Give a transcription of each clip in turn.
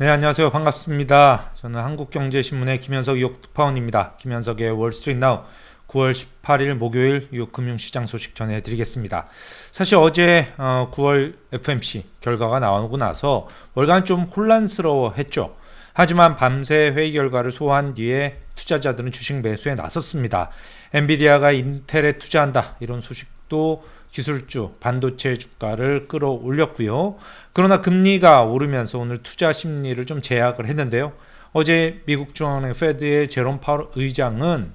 네, 안녕하세요. 반갑습니다. 저는 한국경제신문의 김현석 뉴욕 특파원입니다. 김현석의 월스트리트 나우 9월 18일 목요일 뉴욕 금융시장 소식 전해드리겠습니다. 사실 어제 어, 9월 FMC 결과가 나오고 나서 월간 좀 혼란스러워했죠. 하지만 밤새 회의 결과를 소화한 뒤에 투자자들은 주식 매수에 나섰습니다. 엔비디아가 인텔에 투자한다 이런 소식도 기술주, 반도체 주가를 끌어올렸고요. 그러나 금리가 오르면서 오늘 투자 심리를 좀 제약을 했는데요. 어제 미국 중앙은행 페드의 제롬 파월 의장은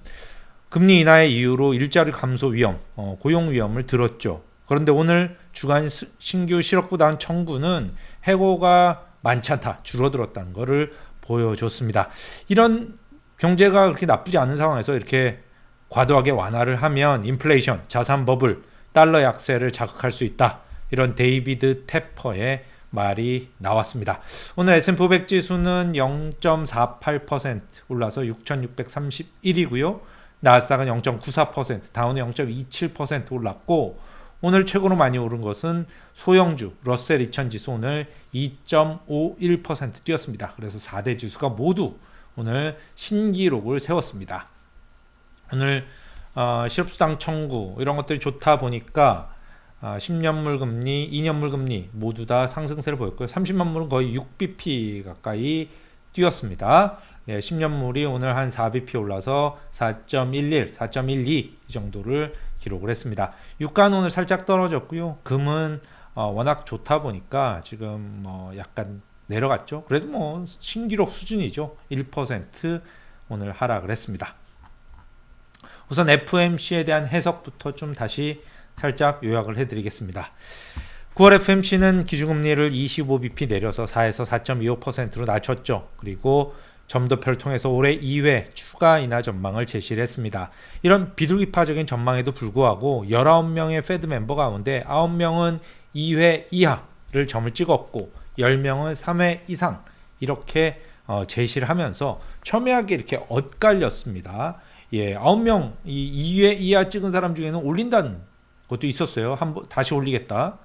금리 인하의 이유로 일자리 감소 위험, 어, 고용 위험을 들었죠. 그런데 오늘 주간 신규 실업부담 청구는 해고가 많지 않다, 줄어들었다는 것을 보여줬습니다. 이런 경제가 그렇게 나쁘지 않은 상황에서 이렇게 과도하게 완화를 하면 인플레이션, 자산 버블, 달러 약세를 자극할 수 있다. 이런 데이비드 테퍼의 말이 나왔습니다. 오늘 S&P 500 지수는 0.48% 올라서 6,631이고요. 나스닥은 0.94%, 다운은 0.27% 올랐고 오늘 최고로 많이 오른 것은 소형주 러셀 2000 지수 오늘 2.51% 뛰었습니다. 그래서 4대 지수가 모두 오늘 신기록을 세웠습니다. 오늘 어, 실업수당 청구 이런 것들이 좋다 보니까 어, 10년물 금리, 2년물 금리 모두 다 상승세를 보였고요. 30년물은 거의 6bp 가까이 뛰었습니다. 네, 10년물이 오늘 한 4bp 올라서 4.11, 4.12 이 정도를 기록을 했습니다. 유가는 오늘 살짝 떨어졌고요. 금은 어, 워낙 좋다 보니까 지금 뭐 약간 내려갔죠. 그래도 뭐 신기록 수준이죠. 1% 오늘 하락을 했습니다. 우선 FMC에 대한 해석부터 좀 다시 살짝 요약을 해드리겠습니다. 9월 FMC는 기준금리를 25bp 내려서 4에서 4.25%로 낮췄죠. 그리고 점도표를 통해서 올해 2회 추가 인하 전망을 제시를 했습니다. 이런 비둘기파적인 전망에도 불구하고 19명의 페드 멤버 가운데 9명은 2회 이하를 점을 찍었고 10명은 3회 이상 이렇게 어, 제시를 하면서 첨예하게 이렇게 엇갈렸습니다. 예, 9명 이 2회 이하 찍은 사람 중에는 올린다는 것도 있었어요. 한번 다시 올리겠다.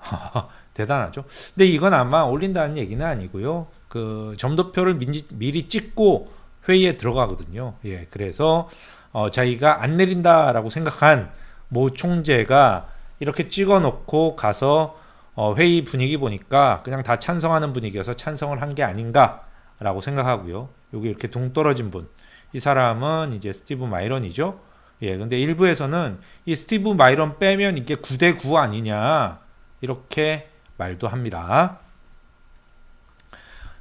대단하죠. 근데 이건 아마 올린다는 얘기는 아니고요. 그 점도표를 미리, 미리 찍고 회의에 들어가거든요. 예, 그래서 어, 자기가 안 내린다라고 생각한 모 총재가 이렇게 찍어놓고 가서 어, 회의 분위기 보니까 그냥 다 찬성하는 분위기여서 찬성을 한 게 아닌가라고 생각하고요. 여기 이렇게 동떨어진 분. 이 사람은 이제 스티브 마이런이죠. 예, 근데 일부에서는 이 스티브 마이런 빼면 이게 9대 9 아니냐 이렇게 말도 합니다.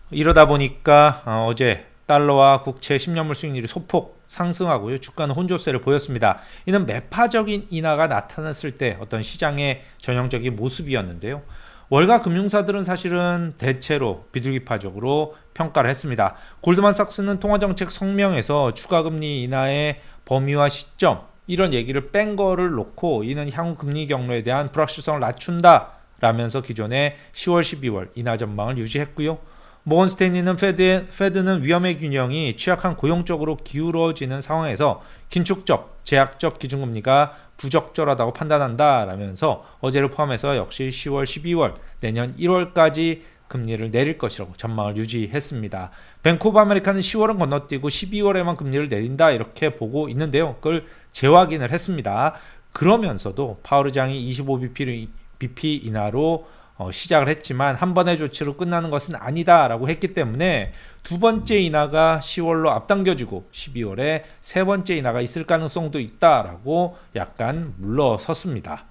이러다 보니까 어, 제 달러와 국채 10년물 수익률이 소폭 상승하고요. 주가는 혼조세를 보였습니다. 이는 매파적인 인하가 나타났을 때 어떤 시장의 전형적인 모습이었는데요. 월가 금융사들은 사실은 대체로 비둘기파적으로 평가를 했습니다. 골드만삭스는 통화정책 성명에서 추가금리 인하의 범위와 시점 이런 얘기를 뺀 거를 놓고 이는 향후 금리 경로에 대한 불확실성을 낮춘다 라면서 기존의 10월 12월 인하 전망을 유지했고요. 모건 스탠리는 페드, 페드는 위험의 균형이 취약한 고용 적으로 기울어지는 상황에서 긴축적, 제약적 기준금리가 부적절하다고 판단한다 라면서 어제를 포함해서 역시 10월, 12월, 내년 1월까지 금리를 내릴 것이라고 전망을 유지했습니다. 뱅크 오브 아메리카는 10월은 건너뛰고 12월에만 금리를 내린다 이렇게 보고 있는데요. 그걸 재확인을 했습니다. 그러면서도 파월 의장이 25bp BP 인하로 어, 시작을 했지만 한 번의 조치로 끝나는 것은 아니다라고 했기 때문에 두 번째 인하가 10월로 앞당겨지고 12월에 세 번째 인하가 있을 가능성도 있다라고 약간 물러섰습니다.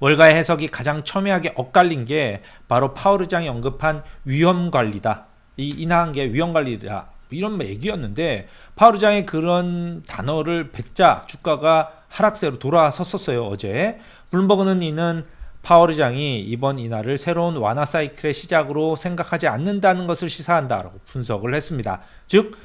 월가의 해석이 가장 첨예하게 엇갈린 게 바로 파월 의장이 언급한 위험 관리다. 이 인하한 게 위험 관리다. 이런 얘기였는데 의장이 그런 단어를 뱉자 주가가 하락세로 돌아섰었어요 어제. 블룸버그는 이는 파월 의장이 이번 인하를 새로운 완화 사이클의 시작으로 생각하지 않는다는 것을 시사한다라고 분석을 했습니다. 즉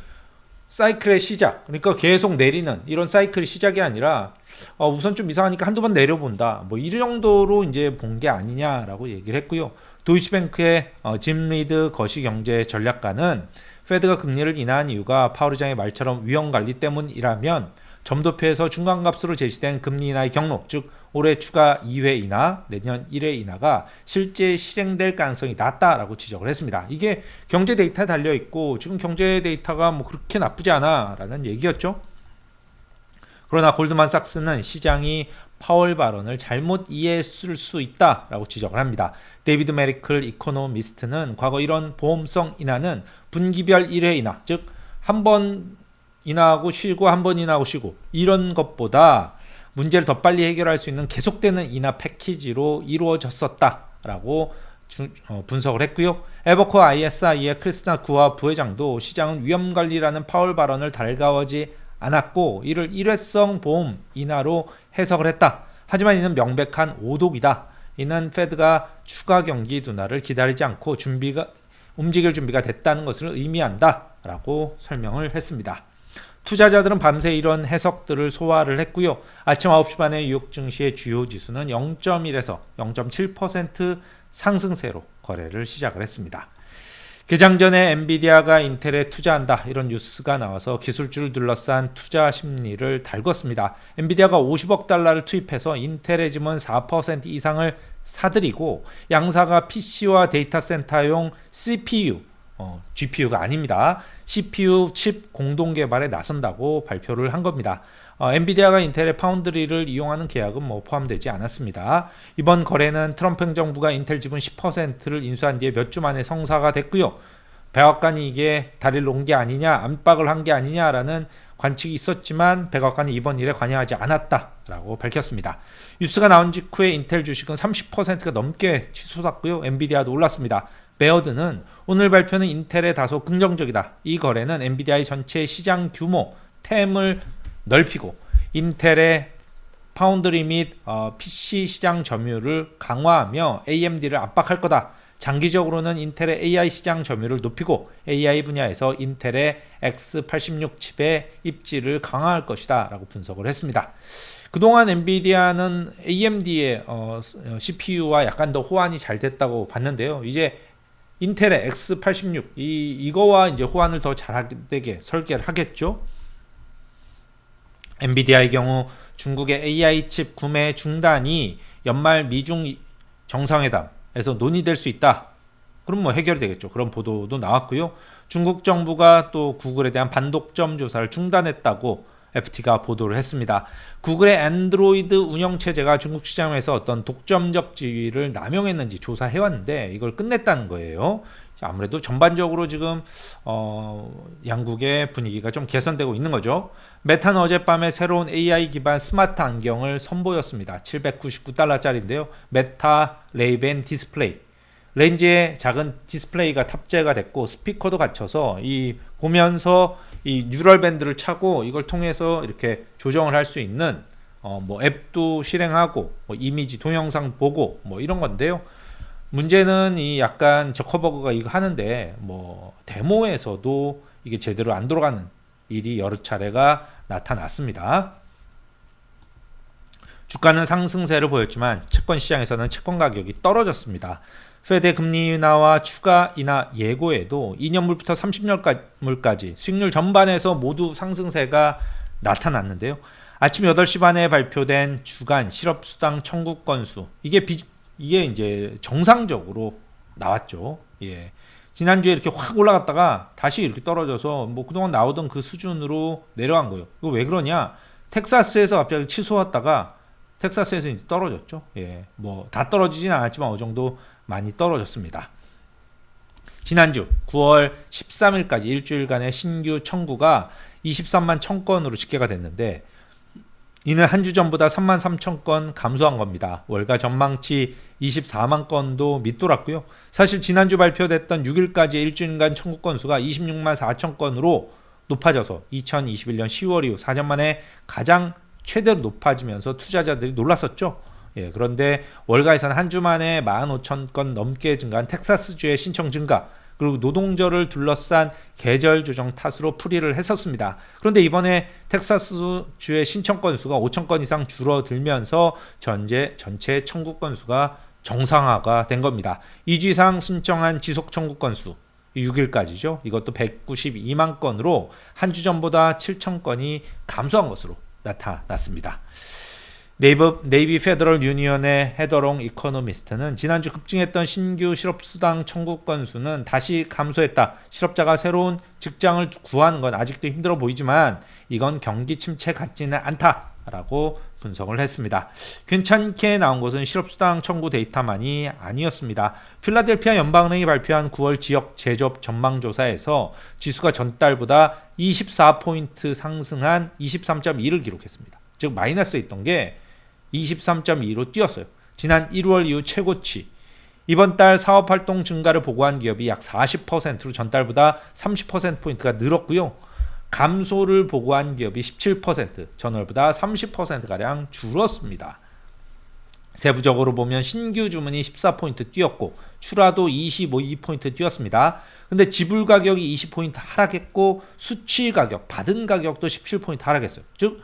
사이클의 시작, 그러니까 계속 내리는 이런 사이클의 시작이 아니라 어, 우선 좀 이상하니까 한두 번 내려본다. 뭐 이 정도로 이제 본 게 아니냐라고 얘기를 했고요. 도이치뱅크의 어, 짐 리드 거시경제 전략가는 페드가 금리를 인하한 이유가 파월 의장의 말처럼 위험 관리 때문이라면 점도표에서 중간 값으로 제시된 금리 인하의 경로, 즉 올해 추가 2회 인하, 내년 1회 인하가 실제 실행될 가능성이 낮다라고 지적을 했습니다. 이게 경제 데이터에 달려 있고 지금 경제 데이터가 뭐 그렇게 나쁘지 않아라는 얘기였죠. 그러나 골드만삭스는 시장이 파월 발언을 잘못 이해했을 수 있다라고 지적을 합니다. 데이비드 메리클 이코노미스트는 과거 이런 보험성 인하는 분기별 1회 인하, 즉 한 번 인하하고 쉬고 한 번 인하하고 쉬고 이런 것보다 문제를 더 빨리 해결할 수 있는 계속되는 인하 패키지로 이루어졌었다라고 주, 어, 분석을 했고요. 에버코 ISI의 크리스나 구와 부회장도 시장은 위험 관리라는 파월 발언을 달가워지 않았고 이를 일회성 보험 인하로 해석을 했다. 하지만 이는 명백한 오독이다. 이는 페드가 추가 경기 둔화를 기다리지 않고 준비가 움직일 준비가 됐다는 것을 의미한다라고 설명을 했습니다. 투자자들은 밤새 이런 해석들을 소화를 했고요. 아침 9시 반에 뉴욕 증시의 주요 지수는 0.1에서 0.7% 상승세로 거래를 시작을 했습니다. 개장 전에 엔비디아가 인텔에 투자한다 이런 뉴스가 나와서 기술주를 둘러싼 투자 심리를 달궜습니다. 엔비디아가 50억 달러를 투입해서 인텔의 지분 4% 이상을 사들이고 양사가 PC와 데이터 센터용 CPU, 어, GPU가 아닙니다. CPU 칩 공동 개발에 나선다고 발표를 한 겁니다. 어, 엔비디아가 인텔의 파운드리를 이용하는 계약은 뭐 포함되지 않았습니다. 이번 거래는 트럼프 행정부가 인텔 지분 10%를 인수한 뒤에 몇 주 만에 성사가 됐고요. 백악관이 이게 다리를 놓은 게 아니냐, 안박을 한 게 아니냐라는 관측이 있었지만 백악관이 이번 일에 관여하지 않았다라고 밝혔습니다. 뉴스가 나온 직후에 인텔 주식은 30%가 넘게 치솟았고요. 엔비디아도 올랐습니다. 베어드는 오늘 발표는 인텔에 다소 긍정적이다. 이 거래는 엔비디아의 전체 시장 규모, 템을 넓히고 인텔의 파운드리 및 어, PC 시장 점유율을 강화하며 AMD를 압박할 거다. 장기적으로는 인텔의 AI 시장 점유율을 높이고 AI 분야에서 인텔의 X86 칩의 입지를 강화할 것이다 라고 분석을 했습니다. 그동안 엔비디아는 AMD의 어, CPU와 약간 더 호환이 잘 됐다고 봤는데요. 이제 인텔의 X86 이 이거와 이제 호환을 더 잘하게 설계를 하겠죠. 엔비디아의 경우 중국의 AI 칩 구매 중단이 연말 미중 정상회담 에서 논의될 수 있다. 그럼 뭐 해결이 되겠죠. 그런 보도도 나왔고요. 중국 정부가 또 구글에 대한 반독점 조사를 중단했다고 FT가 보도를 했습니다. 구글의 안드로이드 운영 체제가 중국 시장에서 어떤 독점적 지위를 남용했는지 조사해 왔는데 이걸 끝냈다는 거예요. 아무래도 전반적으로 지금 어, 양국의 분위기가 좀 개선되고 있는 거죠. 메타는 어젯밤에 새로운 AI 기반 스마트 안경을 선보였습니다. 799달러짜리인데요. 메타 레이벤 디스플레이. 렌즈에 작은 디스플레이가 탑재가 됐고 스피커도 갖춰서 이 보면서 이 뉴럴 밴드를 차고 이걸 통해서 이렇게 조정을 할 수 있는 어, 뭐 앱도 실행하고 뭐 이미지 동영상 보고 뭐 이런 건데요. 문제는 이 약간 저커버그가 이거 하는데 뭐 데모에서도 이게 제대로 안 돌아가는 일이 여러 차례가 나타났습니다. 주가는 상승세를 보였지만 채권 시장에서는 채권 가격이 떨어졌습니다. 페드 금리 인하와 추가 인하 예고에도 2년물부터 30년물까지 수익률 전반에서 모두 상승세가 나타났는데요. 아침 8시 반에 발표된 주간 실업수당 청구 건수 이게 비, 이게 이제 정상적으로 나왔죠. 예. 지난주에 이렇게 확 올라갔다가 다시 이렇게 떨어져서 뭐 그동안 나오던 그 수준으로 내려간 거예요. 이거 왜 그러냐? 텍사스에서 갑자기 치솟았다가 텍사스에서 이제 떨어졌죠. 예. 뭐 다 떨어지진 않았지만 어느 정도 많이 떨어졌습니다. 지난주 9월 13일까지 일주일간의 신규 청구가 23만 1000건으로 집계가 됐는데 이는 한 주 전보다 3만 3천 건 감소한 겁니다. 월가 전망치 24만 건도 밑돌았고요. 사실 지난주 발표됐던 6일까지 일주일간 청구 건수가 26만 4천 건으로 높아져서 2021년 10월 이후 4년 만에 가장 최대로 높아지면서 투자자들이 놀랐었죠. 예, 그런데 월가에서는 한주 만에 15,000건 넘게 증가한 텍사스주의 신청 증가, 그리고 노동절을 둘러싼 계절 조정 탓으로 풀이를 했었습니다. 그런데 이번에 텍사스주의 신청 건수가 5천 건 이상 줄어들면서 전제 전체 청구 건수가 정상화가 된 겁니다. 2주 이상 신청한 지속 청구 건수 6일까지죠. 이것도 192만 건으로 한 주 전보다 7천 건이 감소한 것으로 나타났습니다. 네이버, 네이비 페더럴 유니언의 헤더롱 이코노미스트는 지난주 급증했던 신규 실업수당 청구 건수는 다시 감소했다. 실업자가 새로운 직장을 구하는 건 아직도 힘들어 보이지만 이건 경기 침체 같지는 않다라고 분석을 했습니다. 괜찮게 나온 것은 실업수당 청구 데이터만이 아니었습니다. 필라델피아 연방은행이 발표한 9월 지역 제조업 전망조사에서 지수가 전달보다 24포인트 상승한 23.2를 기록했습니다. 즉 마이너스에 있던 게 23.2로 뛰었어요. 지난 1월 이후 최고치. 이번 달 사업 활동 증가를 보고한 기업이 약 40%로 전달보다 30%포인트가 늘었고요. 감소를 보고한 기업이 17%, 전월보다 30%가량 줄었습니다. 세부적으로 보면 신규 주문이 14포인트 뛰었고 출하도 25포인트 뛰었습니다. 근데 지불 가격이 20포인트 하락했고 수취 가격, 받은 가격도 17포인트 하락했어요. 즉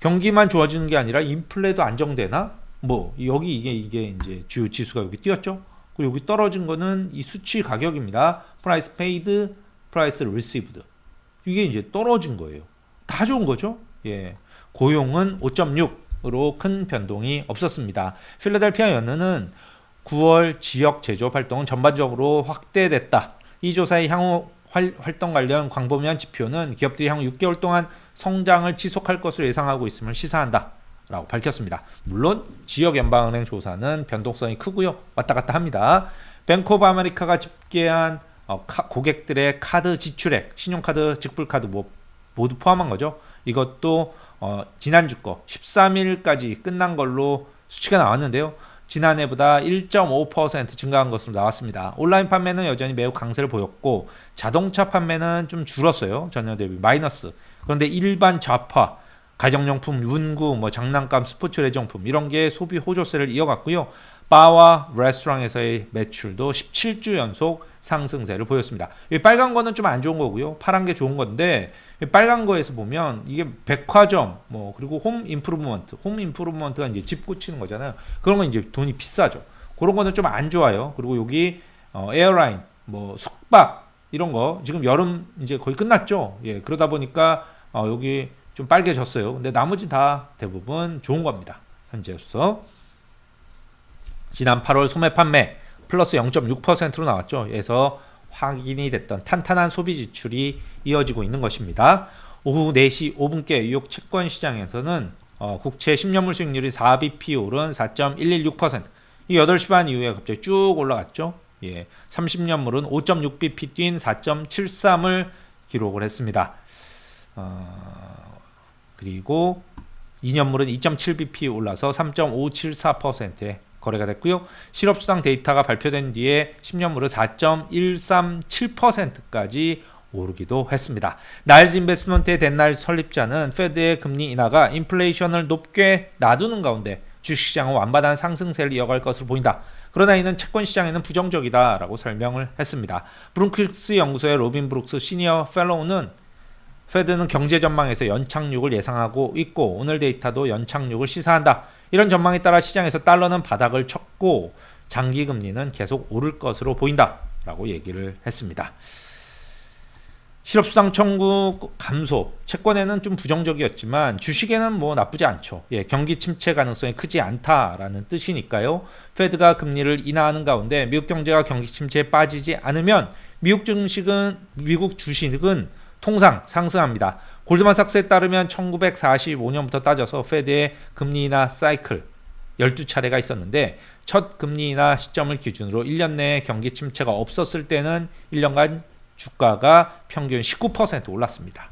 경기만 좋아지는 게 아니라 인플레도 안정되나? 뭐 여기 이게 이게 이제 주요 지수가 여기 뛰었죠. 그리고 여기 떨어진 거는 이 수취 가격입니다. 프라이스 페이드, 프라이스 리시브드. 이게 이제 떨어진 거예요. 다 좋은 거죠. 예. 고용은 5.6으로 큰 변동이 없었습니다. 필라델피아 연은은 9월 지역 제조업 활동은 전반적으로 확대됐다. 이 조사의 향후 활, 활동 관련 광범위한 지표는 기업들이 향후 6개월 동안 성장을 지속할 것으로 예상하고 있음을 시사한다. 라고 밝혔습니다. 물론 지역 연방은행 조사는 변동성이 크고요. 왔다 갔다 합니다. 뱅크 오브 아메리카가 집계한 어, 카, 고객들의 카드 지출액, 신용카드, 직불카드 뭐 모두 포함한 거죠. 이것도 어, 지난주 거 13일까지 끝난 걸로 수치가 나왔는데요. 지난해보다 1.5% 증가한 것으로 나왔습니다. 온라인 판매는 여전히 매우 강세를 보였고 자동차 판매는 좀 줄었어요. 전년 대비 마이너스. 그런데 일반 자파, 가정용품, 문구, 뭐 장난감, 스포츠 레정품 이런 게 소비 호조세를 이어갔고요. 바와 레스토랑에서의 매출도 17주 연속 상승세를 보였습니다. 이 빨간 거는 좀 안 좋은 거고요. 파란 게 좋은 건데 빨간 거에서 보면 이게 백화점 뭐 그리고 홈 임프루먼트, 홈 임프루먼트가 이제 집 고치는 거잖아요. 그런 건 이제 돈이 비싸죠. 그런 거는 좀 안 좋아요. 그리고 여기 어, 에어라인, 뭐 숙박 이런 거 지금 여름 이제 거의 끝났죠. 예, 그러다 보니까 어, 여기 좀 빨개졌어요. 근데 나머지 다 대부분 좋은 겁니다. 현재로서 지난 8월 소매 판매 플러스 0.6%로 나왔죠. 그래서 확인이 됐던 탄탄한 소비 지출이 이어지고 있는 것입니다. 오후 4시 5분께 뉴욕 채권 시장에서는 어, 국채 10년물 수익률이 4bp 오른 4.116%. 이 8시 반 이후에 갑자기 쭉 올라갔죠. 예. 30년물은 5.6bp 뛴 4.73을 기록을 했습니다. 어, 그리고 2년물은 2.7bp 올라서 3.574%에 거래가 됐고요. 실업수당 데이터가 발표된 뒤에 10년물은 4.137%까지 오르기도 했습니다. 나일즈 인베스트먼트의 덴날 설립자는 페드의 금리 인하가 인플레이션을 높게 놔두는 가운데 주식시장은 완바다한 상승세를 이어갈 것으로 보인다. 그러나 이는 채권 시장에는 부정적이다라고 설명을 했습니다. 브룩스 연구소의 로빈 브룩스 시니어 펠로우는 페드는 경제 전망에서 연착륙을 예상하고 있고 오늘 데이터도 연착륙을 시사한다. 이런 전망에 따라 시장에서 달러는 바닥을 쳤고 장기 금리는 계속 오를 것으로 보인다라고 얘기를 했습니다. 실업수당 청구 감소, 채권에는 좀 부정적이었지만 주식에는 뭐 나쁘지 않죠. 예, 경기 침체 가능성이 크지 않다라는 뜻이니까요. 페드가 금리를 인하하는 가운데 미국 경제가 경기 침체에 빠지지 않으면 미국 증식은 미국 주식은 통상 상승합니다. 골드만삭스에 따르면 1945년부터 따져서 페드의 금리 인하 사이클 12차례가 있었는데 첫 금리 인하 시점을 기준으로 1년 내에 경기 침체가 없었을 때는 1년간 주가가 평균 19% 올랐습니다.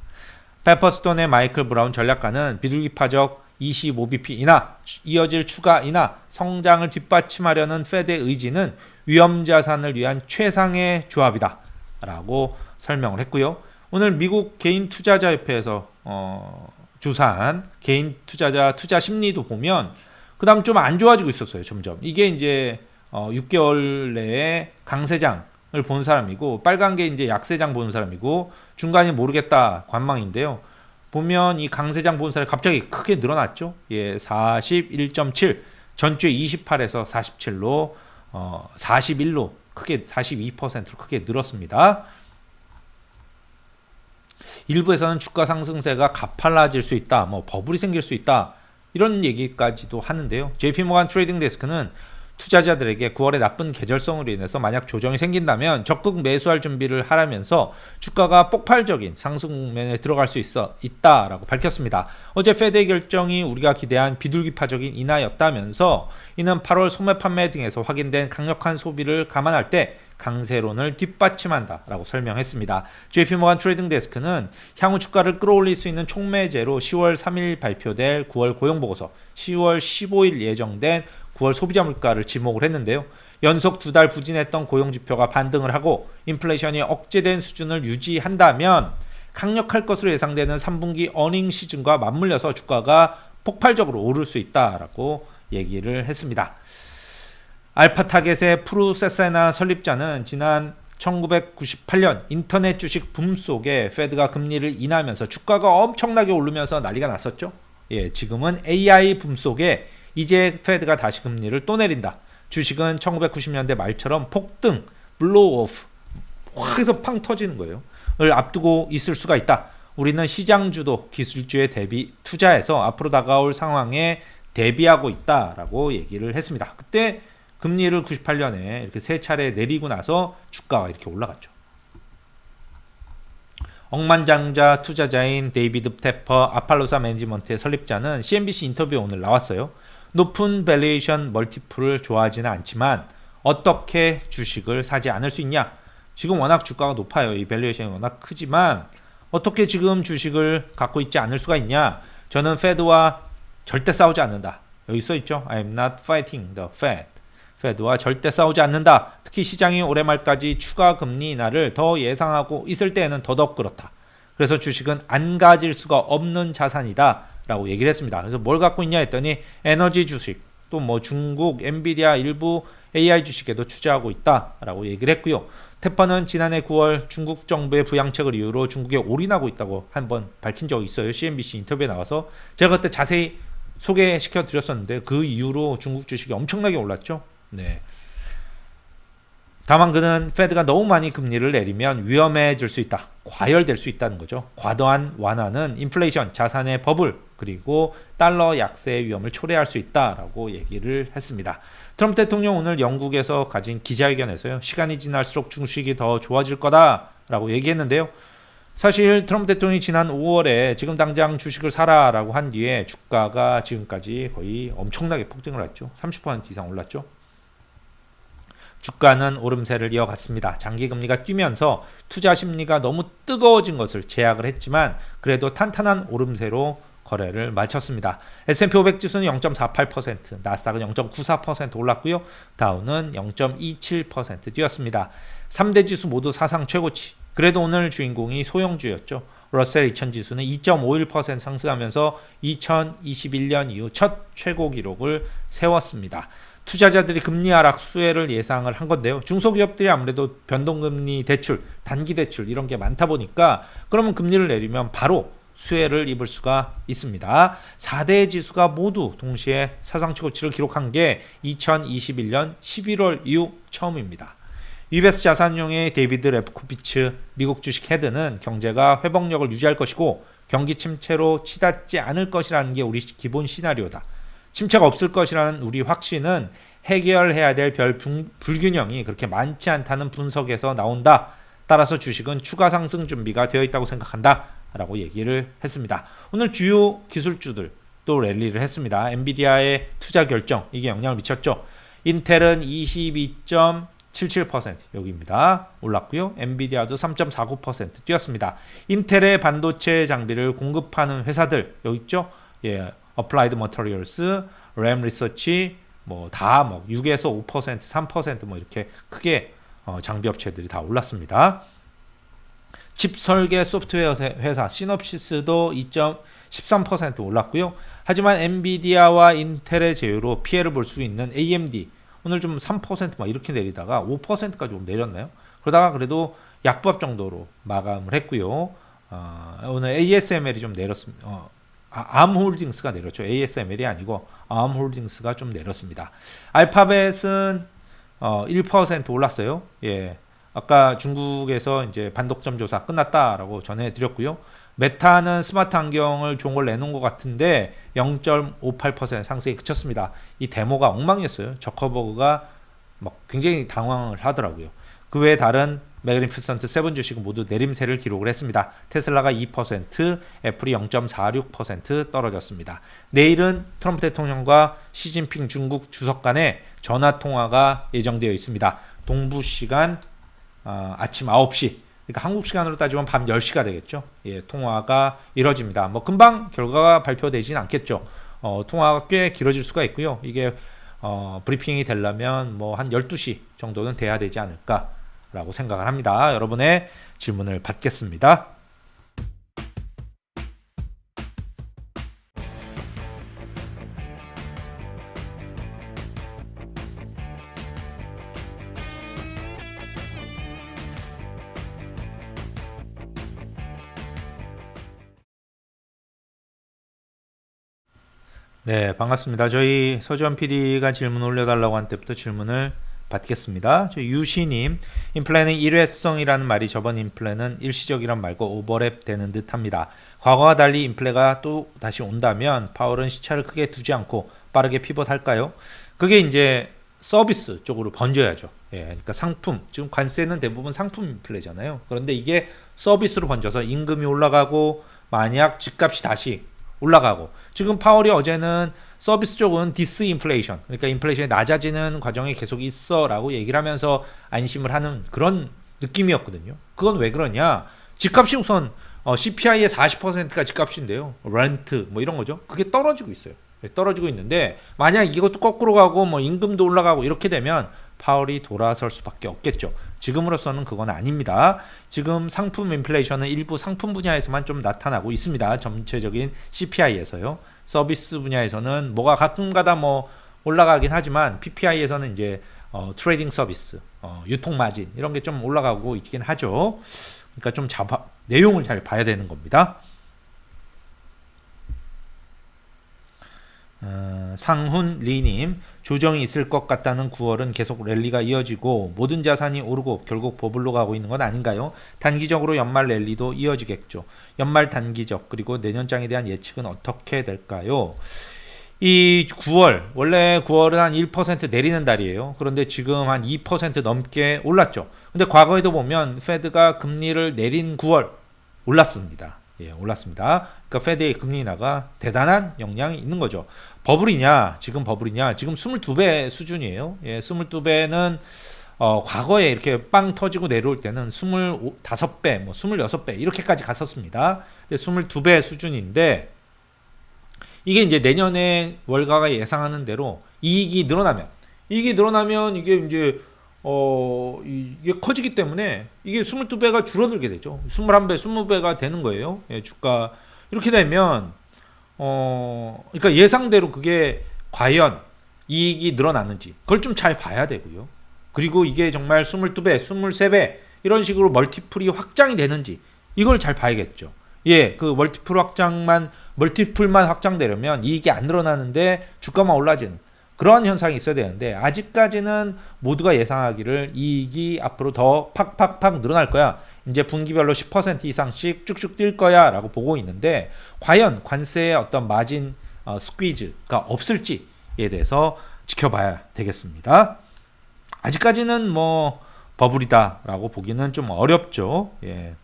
페퍼스톤의 마이클 브라운 전략가는 비둘기파적 25bp 인하, 이어질 추가 인하, 성장을 뒷받침하려는 페드의 의지는 위험 자산을 위한 최상의 조합이다. 라고 설명을 했고요. 오늘 미국 개인 투자자 협회에서 어, 조사한 개인 투자자 투자 심리도 보면 그다음 좀 안 좋아지고 있었어요. 점점 이게 이제 어, 6개월 내에 강세장을 본 사람이고 빨간 게 이제 약세장 보는 사람이고 중간이 모르겠다 관망인데요. 보면 이 강세장 본 사람이 갑자기 크게 늘어났죠. 예, 41.7 전주에 28에서 47로 어, 41로 크게 42%로 크게 늘었습니다. 일부에서는 주가 상승세가 가팔라질 수 있다, 뭐 버블이 생길 수 있다 이런 얘기까지도 하는데요. JP모간 트레이딩 데스크는 투자자들에게 9월에 나쁜 계절성으로 인해서 만약 조정이 생긴다면 적극 매수할 준비를 하라면서 주가가 폭발적인 상승 국면에 들어갈 수 있어 있다라고 밝혔습니다. 어제 페드의 결정이 우리가 기대한 비둘기파적인 인하였다면서 이는 8월 소매 판매 등에서 확인된 강력한 소비를 감안할 때 강세론을 뒷받침한다라고 설명했습니다. JP모간 트레이딩 데스크는 향후 주가를 끌어올릴 수 있는 촉매제로 10월 3일 발표될 9월 고용보고서, 10월 15일 예정된 9월 소비자 물가를 지목을 했는데요. 연속 두 달 부진했던 고용 지표가 반등을 하고 인플레이션이 억제된 수준을 유지한다면 강력할 것으로 예상되는 3분기 어닝 시즌과 맞물려서 주가가 폭발적으로 오를 수 있다라고 얘기를 했습니다. 알파 타겟의 프루세사나 설립자는 지난 1998년 인터넷 주식 붐 속에 페드가 금리를 인하면서 주가가 엄청나게 오르면서 난리가 났었죠. 예, 지금은 AI 붐 속에 이제 페드가 다시 금리를 또 내린다. 주식은 1990년대 말처럼 폭등, 블로우 오프, 확 해서 팡 터지는 거예요. 을 앞두고 있을 수가 있다. 우리는 시장 주도 기술주에 대비 투자해서 앞으로 다가올 상황에 대비하고 있다라고 얘기를 했습니다. 그때 금리를 98년에 이렇게 세 차례 내리고 나서 주가가 이렇게 올라갔죠. 억만장자 투자자인 데이비드 테퍼 아팔로사 매니지먼트의 설립자는 CNBC 인터뷰에 오늘 나왔어요. 높은 밸류에이션 멀티플을 좋아하지는 않지만 어떻게 주식을 사지 않을 수 있냐? 지금 워낙 주가가 높아요. 이 밸류에이션이 워낙 크지만 어떻게 지금 주식을 갖고 있지 않을 수가 있냐? 저는 페드와 절대 싸우지 않는다. 여기 써 있죠. I'm not fighting the Fed. 페드와 절대 싸우지 않는다. 특히 시장이 올해 말까지 추가 금리 인하를 더 예상하고 있을 때에는 더더욱 그렇다. 그래서 주식은 안 가질 수가 없는 자산이다. 라고 얘기를 했습니다. 그래서 뭘 갖고 있냐 했더니 에너지 주식, 또 뭐 중국, 엔비디아 일부 AI 주식에도 투자하고 있다라고 얘기를 했고요. 테퍼는 지난해 9월 중국 정부의 부양책을 이유로 중국에 올인하고 있다고 한번 밝힌 적이 있어요. CNBC 인터뷰에 나와서 제가 그때 자세히 소개시켜 드렸었는데 그 이후로 중국 주식이 엄청나게 올랐죠. 네. 다만 그는 페드가 너무 많이 금리를 내리면 위험해질 수 있다. 과열될 수 있다는 거죠. 과도한 완화는 인플레이션, 자산의 버블, 그리고 달러 약세의 위험을 초래할 수 있다라고 얘기를 했습니다. 트럼프 대통령 오늘 영국에서 가진 기자회견에서요. 시간이 지날수록 주식이 더 좋아질 거다라고 얘기했는데요. 사실 트럼프 대통령이 지난 5월에 지금 당장 주식을 사라라고 한 뒤에 주가가 지금까지 거의 엄청나게 폭등을 했죠. 30% 이상 올랐죠. 주가는 오름세를 이어갔습니다. 장기 금리가 뛰면서 투자 심리가 너무 뜨거워진 것을 제약을 했지만 그래도 탄탄한 오름세로 거래를 마쳤습니다. S&P 500 지수는 0.48%, 나스닥은 0.94% 올랐고요. 다우는 0.27% 뛰었습니다. 3대 지수 모두 사상 최고치. 그래도 오늘 주인공이 소형주였죠. 러셀 2000 지수는 2.51% 상승하면서 2021년 이후 첫 최고 기록을 세웠습니다. 투자자들이 금리 하락 수혜를 예상을 한 건데요. 중소기업들이 아무래도 변동금리 대출, 단기 대출 이런 게 많다 보니까 그러면 금리를 내리면 바로 수혜를 입을 수가 있습니다. 4대 지수가 모두 동시에 사상 최고치를 기록한 게 2021년 11월 이후 처음입니다. 유베스 자산용의 데이비드 레프코비츠 미국 주식 헤드는 경제가 회복력을 유지할 것이고 경기 침체로 치닫지 않을 것이라는 게 우리 기본 시나리오다. 침체가 없을 것이라는 우리 확신은 해결해야 될 별 불균형이 그렇게 많지 않다는 분석에서 나온다. 따라서 주식은 추가 상승 준비가 되어 있다고 생각한다. 라고 얘기를 했습니다. 오늘 주요 기술주들 또 랠리를 했습니다. 엔비디아의 투자 결정 이게 영향을 미쳤죠. 인텔은 22.77% 여기입니다. 올랐고요. 엔비디아도 3.49% 뛰었습니다. 인텔의 반도체 장비를 공급하는 회사들 여기 있죠. 예, 어플라이드 머터리얼스, 램 리서치 뭐 다뭐 뭐 6에서 5%, 3%뭐 이렇게 크게 어, 장비 업체들이 다 올랐습니다. 칩 설계 소프트웨어 회사 시놉시스도 2.13% 올랐고요. 하지만 엔비디아와 인텔의 제휴로 피해를 볼 수 있는 AMD 오늘 좀 3%막 이렇게 내리다가 5%까지 좀 내렸나요? 그러다가 그래도 약밥 정도로 마감을 했고요. 어, 오늘 ASML이 좀 내렸습니다. 어, 아, 암홀딩스가 내렸죠. ASML이 아니고 암홀딩스가 좀 내렸습니다. 알파벳은 어, 1% 올랐어요. 예. 아까 중국에서 이제 반독점 조사 끝났다라고 전해드렸고요. 메타는 스마트 안경을 좋은 걸 내놓은 것 같은데 0.58% 상승에 그쳤습니다. 이 데모가 엉망이었어요. 저커버그가 막 굉장히 당황을 하더라고요. 그 외에 다른 매그니피선트 세븐 주식은 모두 내림세를 기록을 했습니다. 테슬라가 2%, 애플이 0.46% 떨어졌습니다. 내일은 트럼프 대통령과 시진핑 중국 주석 간의 전화 통화가 예정되어 있습니다. 동부 시간 어, 아침 9시 그러니까 한국 시간으로 따지면 밤 10시가 되겠죠. 예, 통화가 이뤄집니다. 뭐 금방 결과가 발표되진 않겠죠. 어, 통화가 꽤 길어질 수가 있고요. 이게 어, 브리핑이 되려면 뭐 한 12시 정도는 돼야 되지 않을까라고 생각을 합니다. 여러분의 질문을 받겠습니다. 네, 반갑습니다. 저희 서지원 PD가 질문 올려달라고 한 때부터 질문을 받겠습니다. 저 유시님, 인플레는 일회성이라는 말이 저번 인플레는 일시적이란 말고 오버랩 되는 듯 합니다. 과거와 달리 인플레가 또 다시 온다면 파월은 시차를 크게 두지 않고 빠르게 피벗할까요? 그게 이제 서비스 쪽으로 번져야죠. 예, 그러니까 상품, 지금 관세는 대부분 상품 인플레잖아요. 그런데 이게 서비스로 번져서 임금이 올라가고 만약 집값이 다시 올라가고 지금 파월이 어제는 서비스 쪽은 디스인플레이션 그러니까 인플레이션이 낮아지는 과정이 계속 있어라고 얘기를 하면서 안심을 하는 그런 느낌이었거든요. 그건 왜 그러냐? 집값이 우선 어, CPI의 40%가 집값인데요. 렌트 뭐 이런 거죠. 그게 떨어지고 있어요. 네, 떨어지고 있는데 만약 이것도 거꾸로 가고 뭐 임금도 올라가고 이렇게 되면 파월이 돌아설 수밖에 없겠죠. 지금으로서는 그건 아닙니다. 지금 상품 인플레이션은 일부 상품 분야에서만 좀 나타나고 있습니다. 전체적인 CPI에서요. 서비스 분야에서는 뭐가 가끔가다 뭐 올라가긴 하지만 PPI에서는 이제 어, 트레이딩 서비스, 어, 유통 마진 이런 게 좀 올라가고 있긴 하죠. 그러니까 좀 잡아 내용을 잘 봐야 되는 겁니다. 어, 상훈 리님 조정이 있을 것 같다는 9월은 계속 랠리가 이어지고 모든 자산이 오르고 결국 버블로 가고 있는 건 아닌가요? 단기적으로 연말 랠리도 이어지겠죠. 연말 단기적 그리고 내년장에 대한 예측은 어떻게 될까요? 이 9월 원래 9월은 한 1% 내리는 달이에요. 그런데 지금 한 2% 넘게 올랐죠. 근데 과거에도 보면 페드가 금리를 내린 9월 올랐습니다. 예, 올랐습니다. 그러니까 페드의 금리 인하가 대단한 영향이 있는 거죠. 버블이냐? 지금 버블이냐? 지금 22배 수준이에요. 예, 22배는 어, 과거에 이렇게 빵 터지고 내려올 때는 25배, 뭐 26배 이렇게까지 갔었습니다. 근데 22배 수준인데 이게 이제 내년에 월가가 예상하는 대로 이익이 늘어나면 이익이 늘어나면 이게 이제 어, 이게 커지기 때문에 이게 22배가 줄어들게 되죠. 21배, 20배가 되는 거예요. 예, 주가. 이렇게 되면, 어, 그러니까 예상대로 그게 과연 이익이 늘어나는지, 그걸 좀 잘 봐야 되고요. 그리고 이게 정말 22배, 23배, 이런 식으로 멀티플이 확장이 되는지, 이걸 잘 봐야겠죠. 예, 그 멀티플 확장만, 멀티플만 확장되려면 이익이 안 늘어나는데 주가만 올라지는 그러한 현상이 있어야 되는데 아직까지는 모두가 예상하기를 이익이 앞으로 더 팍팍팍 늘어날 거야. 이제 분기별로 10% 이상씩 쭉쭉 뛸 거야 라고 보고 있는데 과연 관세의 어떤 마진 어, 스퀴즈가 없을지에 대해서 지켜봐야 되겠습니다. 아직까지는 뭐 버블이다라고 보기는 좀 어렵죠. 예.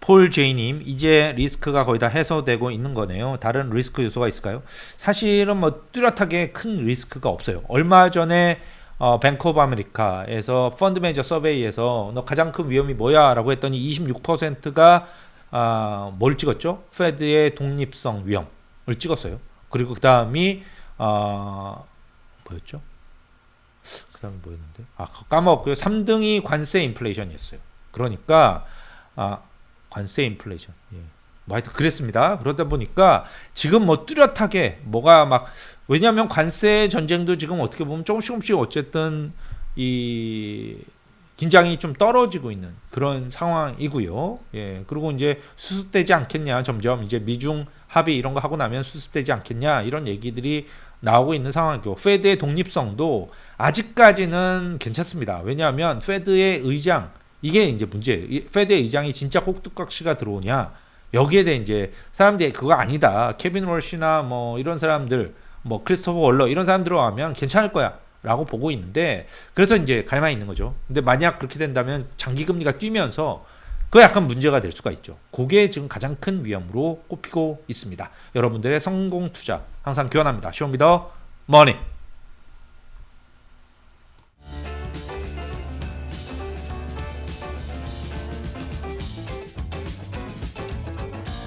폴 제이님 이제 리스크가 거의 다 해소되고 있는 거네요. 다른 리스크 요소가 있을까요? 사실은 뭐 뚜렷하게 큰 리스크가 없어요. 얼마 전에 어, 뱅크 오브 아메리카에서 펀드 매니저 서베이에서 너 가장 큰 위험이 뭐야 라고 했더니 26%가 아, 뭘 찍었죠? 페드의 독립성 위험을 찍었어요. 그리고 그 다음이 어, 뭐였죠? 그 다음에 뭐였는데? 아 까먹었고요. 3등이 관세 인플레이션이었어요. 그러니까 아, 관세 인플레이션. 예. 뭐 하여튼 그랬습니다. 그러다 보니까 지금 뭐 뚜렷하게 뭐가 막 왜냐하면 관세 전쟁도 지금 어떻게 보면 조금씩 조금씩 어쨌든 이 긴장이 좀 떨어지고 있는 그런 상황이고요. 예. 그리고 이제 수습되지 않겠냐. 점점 이제 미중 합의 이런 거 하고 나면 수습되지 않겠냐. 이런 얘기들이 나오고 있는 상황이고 페드의 독립성도 아직까지는 괜찮습니다. 왜냐하면 페드의 의장 이게 이제. 이 페드의 의장이 진짜 꼭두각시가 들어오냐 여기에 대해 이제 사람들이 그거 아니다. 케빈 월시나 뭐 이런 사람들 뭐 크리스토퍼 월러 이런 사람 들어가면 괜찮을 거야 라고 보고 있는데 그래서 이제 가만히 있는 거죠. 근데 만약 그렇게 된다면 장기 금리가 뛰면서 그거 약간 문제가 될 수가 있죠. 그게 지금 가장 큰 위험으로 꼽히고 있습니다. 여러분들의 성공 투자 항상 기원합니다. 쇼미더 머니.